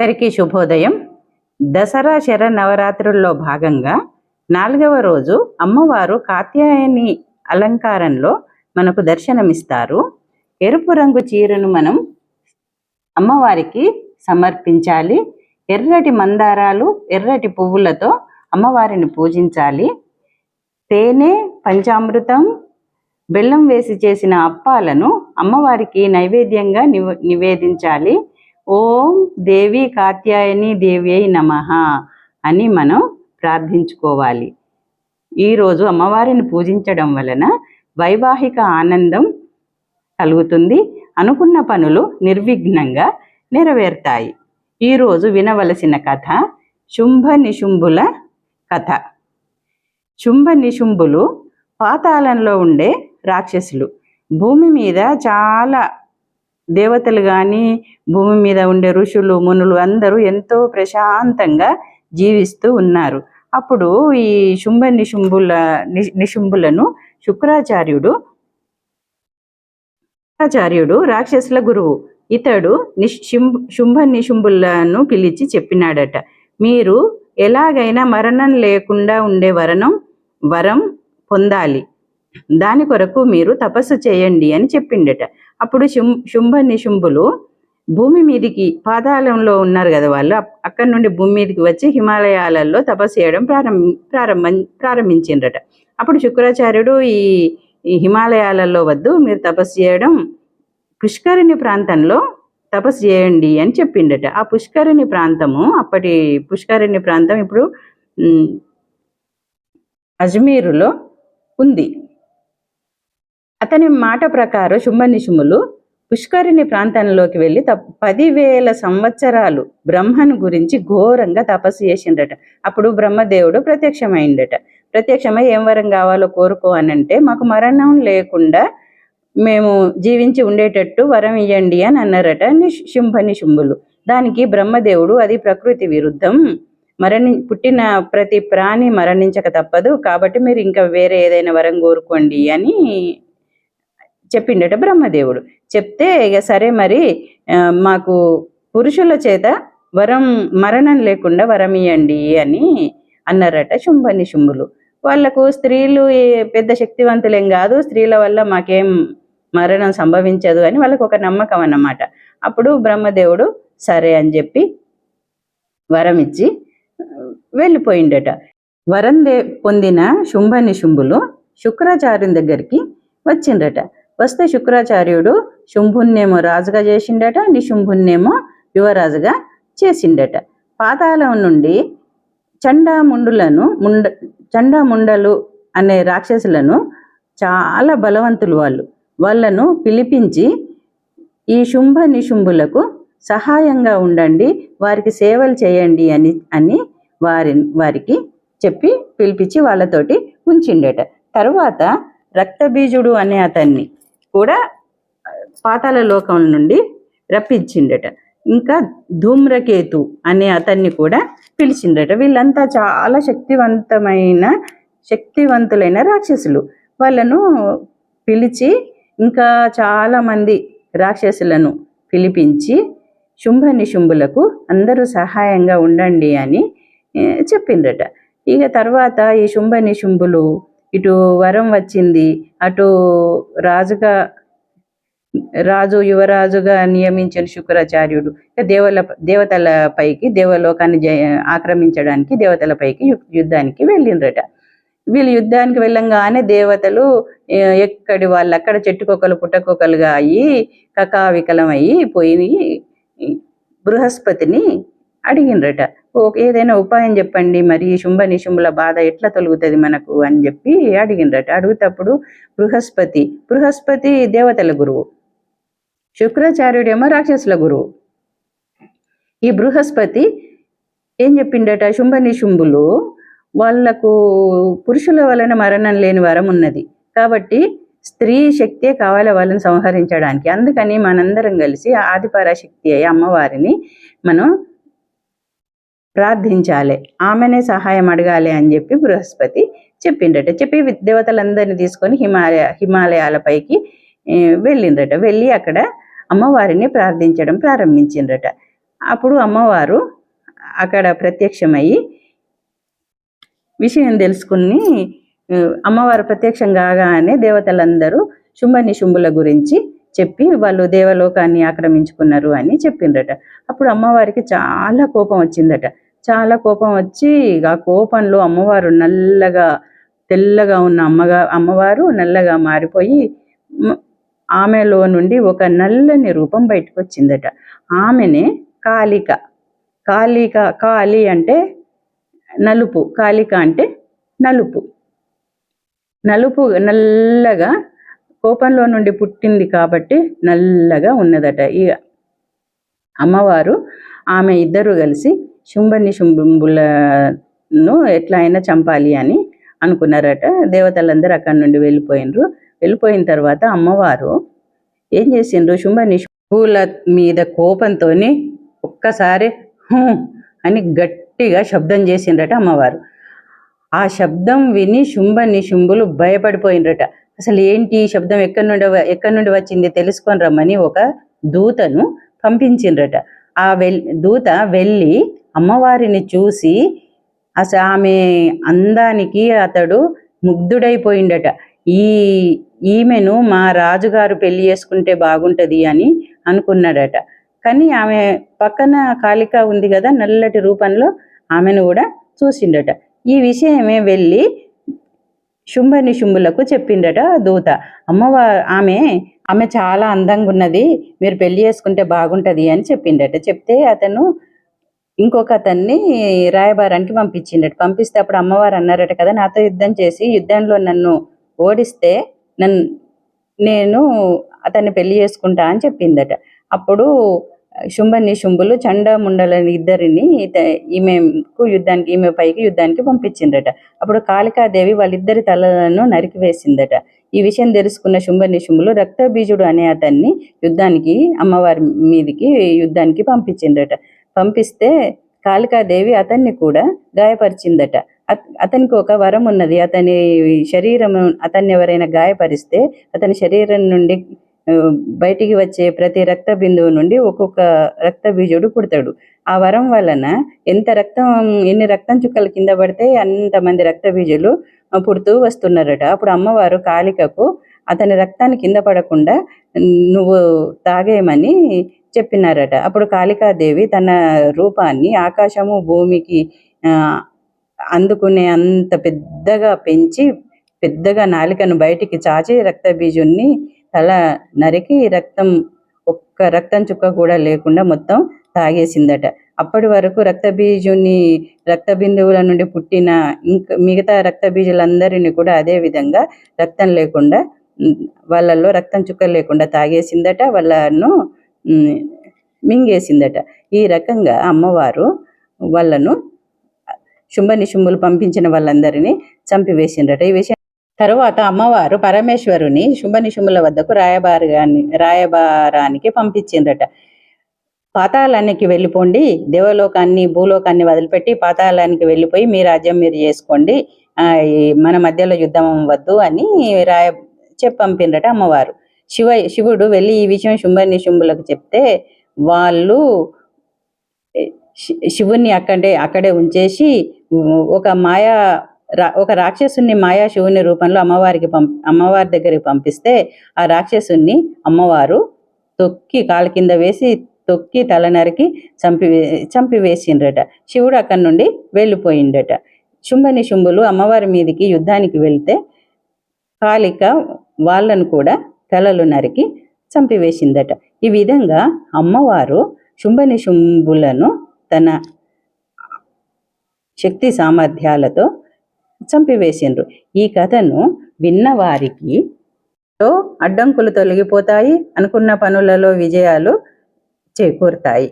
అందరికీ శుభోదయం. దసరా శర నవరాత్రుల్లో భాగంగా నాలుగవ రోజు అమ్మవారు కాత్యాయని అలంకారంలో మనకు దర్శనమిస్తారు. ఎరుపు రంగు చీరను మనం అమ్మవారికి సమర్పించాలి. ఎర్రటి మందారాలు ఎర్రటి పువ్వులతో అమ్మవారిని పూజించాలి. తేనె పంచామృతం బెల్లం వేసి చేసిన అప్పాలను అమ్మవారికి నైవేద్యంగా నివేదించాలి. ఓం దేవి కాత్యాయని దేవ్యై నమ అని మనం ప్రార్థించుకోవాలి. ఈరోజు అమ్మవారిని పూజించడం వలన వైవాహిక ఆనందం కలుగుతుంది. అనుకున్న పనులు నిర్విఘ్నంగా నెరవేరుతాయి. ఈరోజు వినవలసిన కథ శుంభ నిశుంభుల కథ. శుంభ నిశుంభులు పాతాళంలో ఉండే రాక్షసులు. భూమి మీద చాలా దేవతలు కానీ భూమి మీద ఉండే ఋషులు మునులు అందరూ ఎంతో ప్రశాంతంగా జీవిస్తూ ఉన్నారు. అప్పుడు ఈ శుంభ నిశుంభుల ని- నిశుంభులను శుక్రాచార్యుడు శుక్రాచార్యుడు రాక్షసుల గురువు ఇతడు నిశ్ శుంభ నిశుంభులను పిలిచి చెప్పినాడట. మీరు ఎలాగైనా మరణం లేకుండా ఉండే వరణం వరం పొందాలి. దాని కొరకు మీరు తపస్సు చేయండి అని చెప్పిండట. అప్పుడు శుం శుంభ నిశుంభులు భూమి మీదికి పాతాళంలో ఉన్నారు కదా వాళ్ళు అక్కడి నుండి భూమి మీదకి వచ్చి హిమాలయాలలో తపస్సు చేయడం ప్రారంభ ప్రారంభం ప్రారంభించిండ్రట. అప్పుడు శుక్రాచార్యుడు ఈ ఈ హిమాలయాలలో వద్దు మీరు తపస్సు చేయడం పుష్కరిణి ప్రాంతంలో తపస్సు చేయండి అని చెప్పిండట. ఆ పుష్కరిణి ప్రాంతము అప్పటి పుష్కరిణి ప్రాంతం ఇప్పుడు అజ్మీరులో ఉంది. అతని మాట ప్రకారం శుంభనిషుములు పుష్కరిణి ప్రాంతంలోకి వెళ్ళి త పదివేల సంవత్సరాలు బ్రహ్మను గురించి ఘోరంగా తపస్సు చేసిండట అప్పుడు బ్రహ్మదేవుడు ప్రత్యక్షమైండట. ప్రత్యక్షమై ఏం వరం కావాలో కోరుకో అని అంటే మాకు మరణం లేకుండా మేము జీవించి ఉండేటట్టు వరం ఇవ్వండి అని అన్నారట శుంభని శుంభులు. దానికి బ్రహ్మదేవుడు అది ప్రకృతి విరుద్ధం. మరణి పుట్టిన ప్రతి ప్రాణి మరణించక తప్పదు. కాబట్టి మీరు ఇంకా వేరే ఏదైనా వరం కోరుకోండి అని చెప్పిండట బ్రహ్మదేవుడు. చెప్తే ఇక సరే మరి మాకు పురుషుల చేత వరం మరణం లేకుండా వరం ఇవ్వండి అని అన్నారట శుంభని శుంభులు. వాళ్ళకు స్త్రీలు పెద్ద శక్తివంతులేం కాదు స్త్రీల వల్ల మాకేం మరణం సంభవించదు అని వాళ్ళకు ఒక నమ్మకం అన్నమాట. అప్పుడు బ్రహ్మదేవుడు సరే అని చెప్పి వరం ఇచ్చి వెళ్ళిపోయిండట. వరం దే పొందిన శుంభని శుంభులు శుక్రాచార్యుని దగ్గరికి వచ్చిండట వస్తే శుక్రాచార్యుడు శుంభున్నేమో రాజుగా చేసిండట నిశుంభున్నేమో యువరాజుగా చేసిండట. పాతాళం నుండి చండాముండులను ముండ చండాముండలు అనే రాక్షసులను చాలా బలవంతులు వాళ్ళు. వాళ్ళను పిలిపించి ఈ శుంభ నిశుంభులకు సహాయంగా ఉండండి వారికి సేవలు చేయండి అని అని వారి వారికి చెప్పి పిలిపించి వాళ్ళతోటి ఉంచిండట. తర్వాత రక్తబీజుడు అనే అతన్ని కూడా పాతాల లోకం నుండి రప్పించిండట. ఇంకా ధూమ్రకేతు అనే అతన్ని కూడా పిలిచిండట. వీళ్ళంతా చాలా శక్తివంతమైన శక్తివంతులైన రాక్షసులు. వాళ్ళను పిలిచి ఇంకా చాలామంది రాక్షసులను పిలిపించి శుంభ నిశుంభులకు అందరూ సహాయంగా ఉండండి అని చెప్పిండ్రట. ఇక తర్వాత ఈ శుంభ నిశుంభులు ఇటు వరం వచ్చింది అటు రాజుగా రాజు యువరాజుగా నియమించిన శుక్రాచార్యుడు. దేవల దేవతల పైకి దేవలోకాన్ని జయ ఆక్రమించడానికి దేవతల పైకి యు- యుద్ధానికి వెళ్ళిండ్రట. వీళ్ళు యుద్ధానికి వెళ్ళంగానే దేవతలు ఎక్కడి వాళ్ళు అక్కడ చెట్టుకొకలు పుట్టకొకలుగా అయ్యి కకావికలం అయ్యి పోయి బృహస్పతిని అడిగిండ్రట. ఓ ఏదైనా ఉపాయం చెప్పండి మరి శుంభ నిశుంభుల బాధ ఎట్లా తొలుగుతుంది మనకు అని చెప్పి అడిగిండ్రట. అడుగుతప్పుడు బృహస్పతి బృహస్పతి దేవతల గురువు శుక్రాచార్యుడేమో రాక్షసుల గురువు. ఈ బృహస్పతి ఏం చెప్పిండట? శుంభ నిశుంభులు వాళ్ళకు పురుషుల వలన మరణం లేని వరం ఉన్నది. కాబట్టి స్త్రీ శక్తే కావాలి వాళ్ళని సంహరించడానికి. అందుకని మనందరం కలిసి ఆదిపరాశక్తి అయ్యి అమ్మవారిని మనం ప్రార్థించాలి. ఆమెనే సహాయం అడగాలి అని చెప్పి బృహస్పతి చెప్పిండట చెప్పి దేవతలందరినీ తీసుకొని హిమాలయ హిమాలయాలపైకి వెళ్ళిండ్రట. వెళ్ళి అక్కడ అమ్మవారిని ప్రార్థించడం ప్రారంభించిండ్రట. అప్పుడు అమ్మవారు అక్కడ ప్రత్యక్షమయ్యి విషయం తెలుసుకుని అమ్మవారు ప్రత్యక్షం కాగానే దేవతలందరూ శుంభ నిశుంభుల గురించి చెప్పి వాళ్ళు దేవలోకాన్ని ఆక్రమించుకున్నారు అని చెప్పిండ్రట. అప్పుడు అమ్మవారికి చాలా కోపం వచ్చిందట. చాలా కోపం వచ్చి ఆ కోపంలో అమ్మవారు నల్లగా తెల్లగా ఉన్న అమ్మగా అమ్మవారు నల్లగా మారిపోయి ఆమెలో నుండి ఒక నల్లని రూపం బయటకు వచ్చిందట ఆమెనే కాళిక. కాళిక కాళి అంటే నలుపు. కాళిక అంటే నలుపు. నలుపు నల్లగా కోపంలో నుండి పుట్టింది కాబట్టి నల్లగా ఉన్నదట. ఈ అమ్మవారు ఆమె ఇద్దరు కలిసి శుంభని శుంభులను ఎట్లా అయినా చంపాలి అని అనుకున్నారట. దేవతలందరూ అక్కడి నుండి వెళ్ళిపోయినరు. వెళ్ళిపోయిన తర్వాత అమ్మవారు ఏం చేసిండ్రు? శుంభని శుంభుల మీద కోపంతో ఒక్కసారి హూ అని గట్టిగా శబ్దం చేసిండ్రట అమ్మవారు. ఆ శబ్దం విని శుంభ నిశుంభులు భయపడిపోయినరట. అసలు ఏంటి ఈ శబ్దం ఎక్కడి నుండి ఎక్కడి నుండి వచ్చింది తెలుసుకొని రమ్మని ఒక దూతను పంపించిండ్రట. ఆ వెల్ దూత వెళ్ళి అమ్మవారిని చూసి అసలు ఆమె అందానికి అతడు ముగ్ధుడైపోయిండట. ఈ ఈమెను మా రాజుగారు పెళ్ళి చేసుకుంటే బాగుంటుంది అని అనుకున్నాడట. కానీ ఆమె పక్కన కాళిక ఉంది కదా నల్లటి రూపంలో ఆమెను కూడా చూసిండట. ఈ విషయమే వెళ్ళి శుంభ నిశుంభులకు చెప్పిండట దూత. అమ్మవారు ఆమె ఆమె చాలా అందంగా ఉన్నది మీరు పెళ్ళి చేసుకుంటే బాగుంటుంది అని చెప్పిండట. చెప్తే అతను ఇంకొక అతన్ని రాయబారానికి పంపించిండట. పంపిస్తే అప్పుడు అమ్మవారు అన్నారట కదా నాతో యుద్ధం చేసి యుద్ధంలో నన్ను ఓడిస్తే నన్ను నేను అతన్ని పెళ్ళి చేసుకుంటా అని చెప్పిందట. అప్పుడు శుంభని శుంభులు చండముండలని ఇద్దరిని ఈమెకు యుద్ధానికి ఈమె పైకి యుద్ధానికి పంపించిందట అప్పుడు కాళికాదేవి వాళ్ళిద్దరి తలలను నరికివేసిందట ఈ విషయం తెలుసుకున్న శుంభని శుంభులు రక్తబీజుడు అనే అతన్ని యుద్ధానికి అమ్మవారి మీదికి యుద్ధానికి పంపించిందట పంపిస్తే కాళికాదేవి అతన్ని కూడా గాయపరిచిందట. అత- అతనికి ఒక వరం ఉన్నది. అతని శరీరం అతన్ని ఎవరైనా గాయపరిస్తే అతని శరీరం నుండి బయటికి వచ్చే ప్రతి రక్త బిందువు నుండి ఒక్కొక్క రక్త బీజుడు పుడతాడు. ఆ వరం వలన ఎంత రక్తం ఎన్ని రక్తం చుక్కలు కింద పడితే అంతమంది రక్త బీజులు పుడుతూ వస్తున్నారట. అప్పుడు అమ్మవారు కాళికకు అతని రక్తాన్ని కింద పడకుండా నువ్వు తాగేయమని చెప్పినారట. అప్పుడు కాళికాదేవి తన రూపాన్ని ఆకాశము భూమికి అందుకునే అంత పెద్దగా పెంచి పెద్దగా నాలికను బయటికి చాచి రక్త బీజుని తల నరికి రక్తం ఒక్క రక్తం చుక్క కూడా లేకుండా మొత్తం తాగేసిందట. అప్పటి వరకు రక్త బీజుని రక్త బిందువుల నుండి పుట్టిన ఇంకా మిగతా రక్త బీజులందరినీ కూడా అదే విధంగా రక్తం లేకుండా వాళ్ళల్లో రక్తం చుక్క లేకుండా తాగేసిందట. వాళ్ళను మింగేసిందట. ఈ రకంగా అమ్మవారు వాళ్ళను శుంభ నిశుంభులు పంపించిన వాళ్ళందరినీ చంపివేసిండ్రట. ఈ విషయం తరువాత అమ్మవారు పరమేశ్వరుని శుంభ నిశుంభుల వద్దకు రాయబారిగాని రాయబారానికి పంపించిండ్రట. పాతాళానికి వెళ్ళిపోండి దేవలోకాన్ని భూలోకాన్ని వదిలిపెట్టి పాతాళానికి వెళ్ళిపోయి మీ రాజ్యం మీరు చేసుకోండి మన మధ్యలో యుద్ధం వద్దు అని రాయ చెప్పి పంపిండ్రట అమ్మవారు. శివ శివుడు వెళ్ళి ఈ విషయం శుంభని శుంభులకు చెప్తే వాళ్ళు శివుణ్ణి అక్కడే అక్కడే ఉంచేసి ఒక మాయా ఒక రాక్షసుని మాయా శివుని రూపంలో అమ్మవారికి పంప అమ్మవారి దగ్గరికి పంపిస్తే ఆ రాక్షసుని అమ్మవారు తొక్కి కాలు కింద వేసి తొక్కి తల నరికి చంపి చంపివేసిండ్రట శివుడు అక్కడి నుండి వెళ్ళిపోయిండట. శుంభని శుంభులు అమ్మవారి మీదికి యుద్ధానికి వెళ్తే కాళిక వాళ్ళను కూడా తలలు నరికి చంపివేసిందట. ఈ విధంగా అమ్మవారు శుంభని శుంభులను తన శక్తి సామర్థ్యాలతో చంపివేసిండ్రు. ఈ కథను విన్నవారికి తో అడ్డంకులు తొలగిపోతాయి అనుకున్న పనులలో విజయాలు చేకూరుతాయి.